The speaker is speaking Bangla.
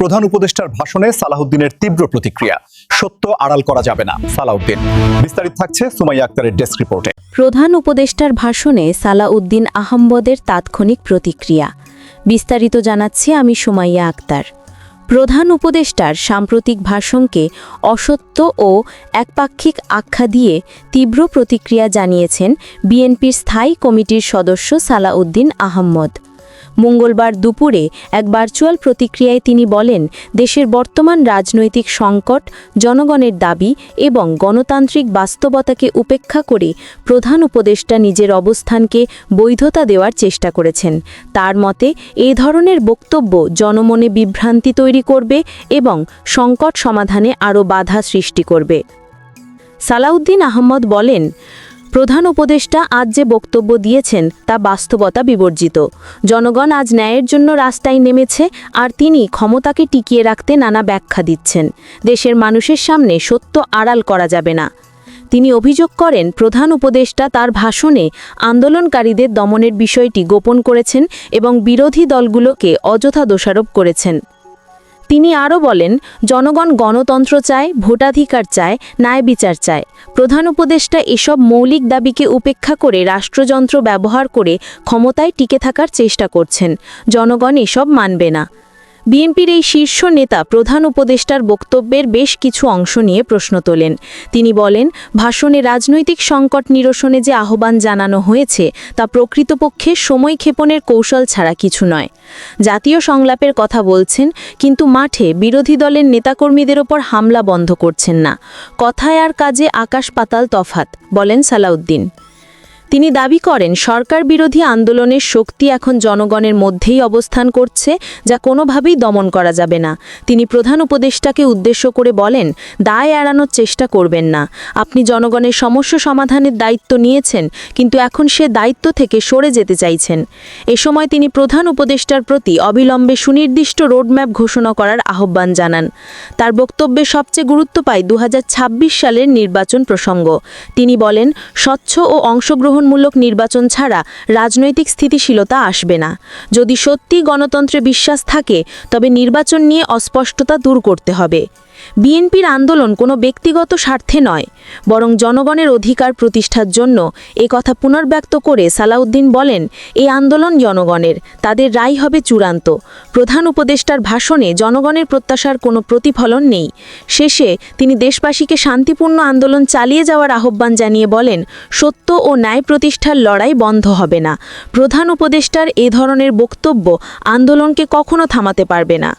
প্রধান উপদেষ্টার ভাষণে সালাহুদ্দিনের তীব্র প্রতিক্রিয়া। সত্য আড়াল করা যাবে না সালাউদ্দিন বিস্তারিত থাকছে সুমাইয়া আক্তারের ডেস্ক রিপোর্টে। প্রধান উপদেষ্টার ভাষণে সালাউদ্দিন আহম্মদের তাৎক্ষণিক প্রতিক্রিয়া। বিস্তারিত জানাচ্ছি আমি সুমাইয়া আক্তার। প্রধান উপদেষ্টার সাম্প্রতিক ভাষণকে অসত্য ও একপাক্ষিক আখ্যা দিয়ে তীব্র প্রতিক্রিয়া জানিয়েছেন বিএনপির স্থায়ী কমিটির সদস্য সালাউদ্দিন আহম্মদ। মঙ্গলবার দুপুরে এক ভার্চুয়াল প্রতিক্রিয়ায় তিনি বলেন, দেশের বর্তমান রাজনৈতিক সংকট, জনগণের দাবি এবং গণতান্ত্রিক বাস্তবতাকে উপেক্ষা করে প্রধান উপদেষ্টা নিজের অবস্থানকে বৈধতা দেওয়ার চেষ্টা করেছেন। তার মতে এই ধরনের বক্তব্য জনমনে বিভ্রান্তি তৈরি করবে এবং সংকট সমাধানে আরও বাধা সৃষ্টি করবে। সালাউদ্দিন আহমদ বলেন প্রধান উপদেষ্টা আজ যে বক্তব্য দিয়েছেন তা বাস্তবতা বিবর্জিত। জনগণ আজ ন্যায়ের জন্য রাস্তায় নেমেছে আর তিনি ক্ষমতাকে টিকিয়ে রাখতে নানা ব্যাখ্যা দিচ্ছেন। দেশের মানুষের সামনে সত্য আড়াল করা যাবে না। তিনি অভিযোগ করেন, প্রধান উপদেষ্টা তার ভাষণে আন্দোলনকারীদের দমনের বিষয়টি গোপন করেছেন এবং বিরোধী দলগুলোকে অযথা দোষারোপ করেছেন। তিনি আরও বলেন, জনগণ গণতন্ত্র চায়, ভোটাধিকার চায়, ন্যায় বিচার চায়। প্রধান উপদেষ্টা এসব মৌলিক দাবিকে উপেক্ষা করে রাষ্ট্রযন্ত্র ব্যবহার করে ক্ষমতায় টিকে থাকার চেষ্টা করছেন। জনগণ এসব মানবে না। বিএনপির এই শীর্ষ নেতা প্রধান উপদেষ্টার বক্তব্যের বেশ কিছু অংশ নিয়ে প্রশ্ন তোলেন। তিনি বলেন, ভাষণে রাজনৈতিক সংকট নিরসনে যে আহ্বান জানানো হয়েছে, তা প্রকৃতপক্ষে সময় ক্ষেপণের কৌশল ছাড়া কিছু নয়। জাতীয় সংলাপের কথা বলছেন, কিন্তু মাঠে বিরোধী দলের নেতাকর্মীদের ওপর হামলা বন্ধ করছেন না। কথায় আর কাজে আকাশ পাতাল তফাত, বলেন সালাউদ্দিন। তিনি দাবি করেন, সরকার বিরোধী আন্দোলনের শক্তি এখন জনগণের মধ্যেই অবস্থান করছে, যা কোনোভাবেই দমন করা যাবে না। তিনি প্রধান উপদেষ্টাকে উদ্দেশ্য করে বলেন, দায় এড়ানোর চেষ্টা করবেন না। আপনি জনগণের সমস্যা সমাধানের দায়িত্ব নিয়েছেন, কিন্তু এখন সে দায়িত্ব থেকে সরে যেতে চাইছেন। এ সময় তিনি প্রধান উপদেষ্টার প্রতি অবিলম্বে সুনির্দিষ্ট রোডম্যাপ ঘোষণা করার আহ্বান জানান। তার বক্তব্যে সবচেয়ে গুরুত্ব পায় দু হাজার ছাব্বিশ সালের নির্বাচন প্রসঙ্গ। তিনি বলেন, স্বচ্ছ ও অংশগ্রহণমূলক নির্বাচন ছাড়া রাজনৈতিক স্থিতিশীলতা আসবে না। যদি সত্যি গণতন্ত্রে বিশ্বাস থাকে, তবে নির্বাচন নিয়ে অস্পষ্টতা দূর করতে হবে। বিএনপির আন্দোলন কোনো ব্যক্তিগত স্বার্থে নয়, বরং জনগণের অধিকার প্রতিষ্ঠার জন্য এ কথা পুনর্ব্যক্ত করে সালাউদ্দিন বলেন এই আন্দোলন জনগণের, তাদের রায় হবে চূড়ান্ত। প্রধান উপদেষ্টার ভাষণে জনগণের প্রত্যাশার কোনো প্রতিফলন নেই। শেষে তিনি দেশবাসীকে শান্তিপূর্ণ আন্দোলন চালিয়ে যাওয়ার আহ্বান জানিয়ে বলেন, সত্য ও ন্যায় প্রতিষ্ঠার লড়াই বন্ধ হবে না। প্রধান উপদেষ্টার এ ধরনের বক্তব্য আন্দোলনকে কখনো থামাতে পারবে না।